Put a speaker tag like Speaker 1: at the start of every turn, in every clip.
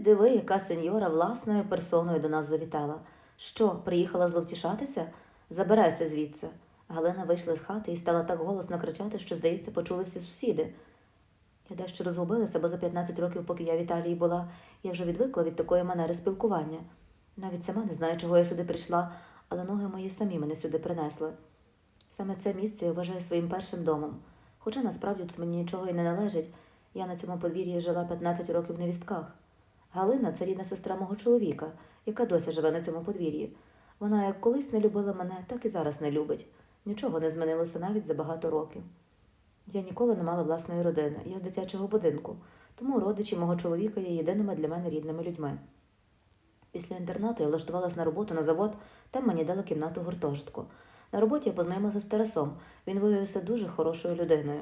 Speaker 1: диви, яка сеньора власною персоною до нас завітала. Що, приїхала зловтішатися? Забирайся звідси. Галина вийшла з хати і стала так голосно кричати, що, здається, почули всі сусіди. Я дещо розгубилася, бо за 15 років, поки я в Італії була, я вже відвикла від такої манери спілкування. Навіть сама не знаю, чого я сюди прийшла, але ноги мої самі мене сюди принесли. Саме це місце я вважаю своїм першим домом. Хоча насправді тут мені нічого і не належить. Я на цьому подвір'ї жила 15 років в невістках. Галина це рідна сестра мого чоловіка, яка досі живе на цьому подвір'ї. Вона як колись не любила мене, так і зараз не любить. Нічого не змінилося навіть за багато років. Я ніколи не мала власної родини, я з дитячого будинку, тому родичі мого чоловіка є єдиними для мене рідними людьми. Після інтернату я влаштувалась на роботу на завод, там мені дали кімнату гуртожитку. На роботі я познайомилася з Тарасом. Він виявився дуже хорошою людиною.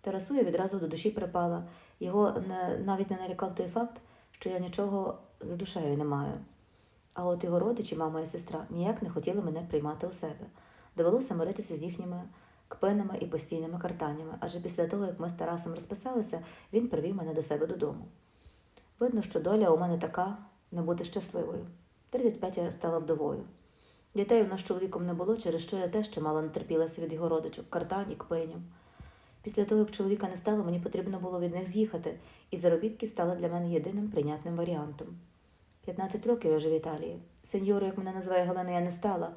Speaker 1: Тарасу я відразу до душі припала. Його не, навіть не нарікав той факт, що я нічого за душею не маю. А от його родичі, мама і сестра, ніяк не хотіли мене приймати у себе. Довелося миритися з їхніми кпинами і постійними картаннями, адже після того, як ми з Тарасом розписалися, він привів мене до себе додому. Видно, що доля у мене така не бути щасливою. 35 я стала вдовою. Дітей у нас чоловіком не було, через що я теж чимало натерпілася від його родичок, картань і кпинів. Після того, як чоловіка не стало, мені потрібно було від них з'їхати, і заробітки стали для мене єдиним прийнятним варіантом. 15 років я вже в Італії. Сеньору, як мене називає Галина, я не стала,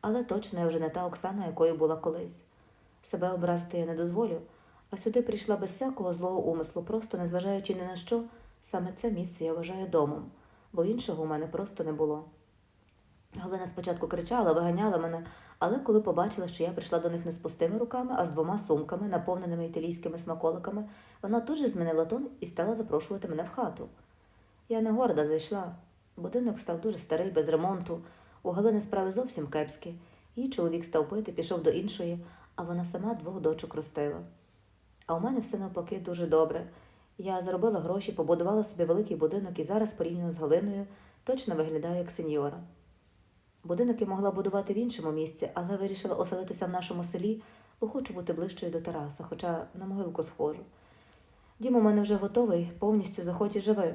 Speaker 1: але точно я вже не та Оксана, якою була колись. Себе образити я не дозволю, а сюди прийшла без всякого злого умислу, просто незважаючи ні на що, саме це місце я вважаю домом, бо іншого у мене просто не було. Галина спочатку кричала, виганяла мене, але коли побачила, що я прийшла до них не з пустими руками, а з двома сумками, наповненими італійськими смаколиками, вона тут же змінила тон і стала запрошувати мене в хату. Я не горда зайшла. Будинок став дуже старий, без ремонту. У Галини справи зовсім кепські. Її чоловік став пити, пішов до іншої, а вона сама двох дочок ростила. А у мене все навпаки дуже добре. Я заробила гроші, побудувала собі великий будинок і зараз, порівняно з Галиною, точно виглядаю як сеньора. Будинок я могла будувати в іншому місці, але вирішила оселитися в нашому селі, бо хочу бути ближчою до Тараса, хоча на могилку схожу. Дім у мене вже готовий, повністю заході живе.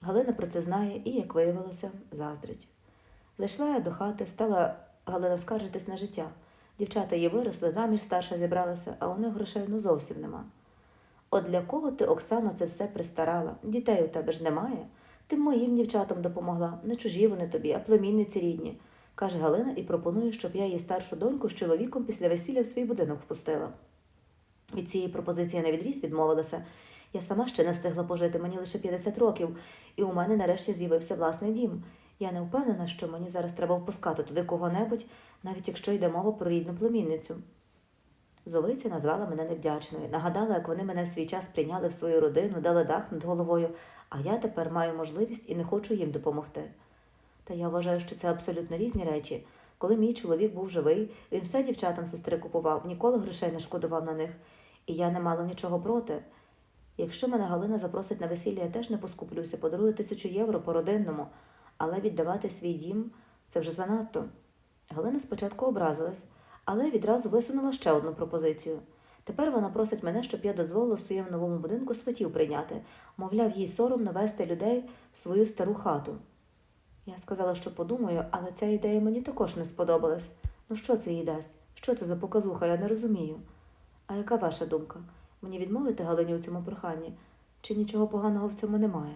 Speaker 1: Галина про це знає і, як виявилося, заздрить. Зайшла я до хати, стала Галина скаржитись на життя. Дівчата її виросли, заміж старша зібралася, а у них грошей ну зовсім нема. От для кого ти, Оксана, це все пристарала? Дітей у тебе ж немає. Ти моїм дівчатам допомогла, не чужі вони тобі, а племінниці рідні, каже Галина і пропонує, щоб я її старшу доньку з чоловіком після весілля в свій будинок впустила. Від цієї пропозиції на відріз відмовилася. Я сама ще не встигла пожити, мені лише 50 років, і у мене нарешті з'явився власний дім. Я не впевнена, що мені зараз треба впускати туди кого-небудь, навіть якщо йде мова про рідну племінницю. Золиця назвала мене невдячною, нагадала, як вони мене в свій час прийняли в свою родину, дали дах над головою, а я тепер маю можливість і не хочу їм допомогти. Та я вважаю, що це абсолютно різні речі. Коли мій чоловік був живий, він все дівчатам сестри купував, ніколи грошей не шкодував на них, і я не мала нічого проти. Якщо мене Галина запросить на весілля, я теж не поскуплюся, подарую тисячу євро по родинному, але віддавати свій дім це вже занадто. Галина спочатку образилась, але відразу висунула ще одну пропозицію. Тепер вона просить мене, щоб я дозволила в своєму новому будинку сватів прийняти, мовляв, їй соромно вести людей в свою стару хату. Я сказала, що подумаю, але ця ідея мені також не сподобалась. Ну що це їй дасть? Що це за показуха, я не розумію. А яка ваша думка? Мені відмовити Галині у цьому проханні? Чи нічого поганого в цьому немає?